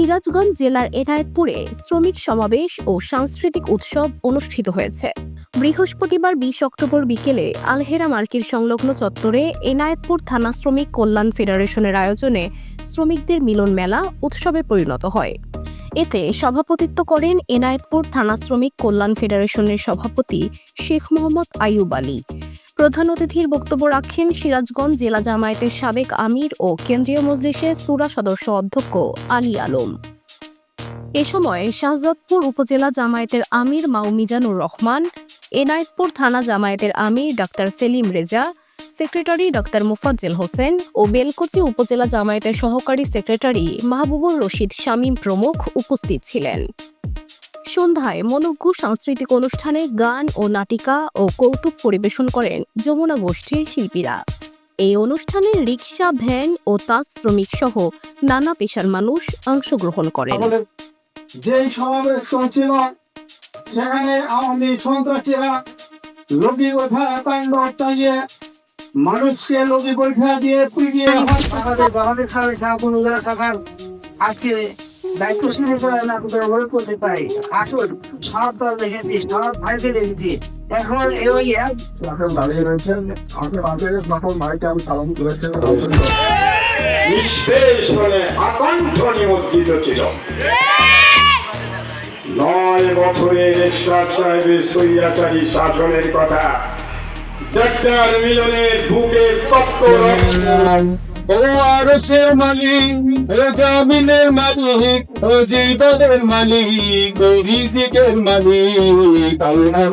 সিরাজগঞ্জ জেলার এনায়েতপুরে শ্রমিক সমাবেশ ও সাংস্কৃতিক উৎসব অনুষ্ঠিত হয়েছে। বৃহস্পতিবার বিশ অক্টোবর বিকেলে আলহেরা মার্কির সংলগ্ন চত্বরে এনায়েতপুর থানা শ্রমিক কল্যাণ ফেডারেশনের আয়োজনে শ্রমিকদের মিলন মেলা উৎসবে পরিণত হয়। এতে সভাপতিত্ব করেন এনায়েতপুর থানা শ্রমিক কল্যাণ ফেডারেশনের সভাপতি শেখ মোহাম্মদ আইয়ুব আলী। প্রধান অতিথির বক্তব্য রাখেন সিরাজগঞ্জ জেলা জামায়াতের সাবেক আমির ও কেন্দ্রীয় মজলিসের সুরা সদস্য অধ্যক্ষ আলী আলম। এ সময় শাহজাদপুর উপজেলা জামায়াতের আমির মাউ মিজানুর রহমান, এনায়েতপুর থানা জামায়াতের আমির doctor Selim Reza, secretary doctor Mufazzel Hossain ও বেলকুচি উপজেলা জামায়াতের সহকারী সেক্রেটারি মাহবুবুর রশিদ শামীম প্রমুখ উপস্থিত ছিলেন। সন্ধ্যায় মনজ্ঞ সাংস্কৃতিক অনুষ্ঠানে গান ও নাটিকা ও কৌতুক পরিবেশন করেন যমুনা গোষ্ঠীর শিল্পীরা। এই অনুষ্ঠানে রিক্সা ভ্যান ও তাঁত শ্রমিক সহ নানা পেশার মানুষ অংশগ্রহণ করেন। যেই সমাবেশ চলছিল সেখানে আওয়ামী সন্ত্রাসীরা ওঠা তাণ্ড চালিয়ে মানুষকে রবি পরীক্ষা দিয়ে পিটিয়ে আমাদের বাংলাদেশ সারা সাহায্য যারা আজকে দায়িত্ব শুরু করে না কোথাও ওই করতে পারি আসুন সব দল দেখেছি সব ভাইকে দেখেছি এখন এই এখন দাঁড়িয়ে রয়েছেন আপনার আপনার যখন মাইকে আমি সালাম করেছেন নিঃশেষ বলে আকণ্ঠ নিমজ্জিত ছিল নয় বছরের এরশাদ সাহেবের সৈয়াচারী শাসনের কথা ডাক্তার মিলনের তপ্ত রক্ত ও আরশের মালিক জামিনের মালিক ও জীবনের মালিক ও রিজিকের মালিক আল্লাহ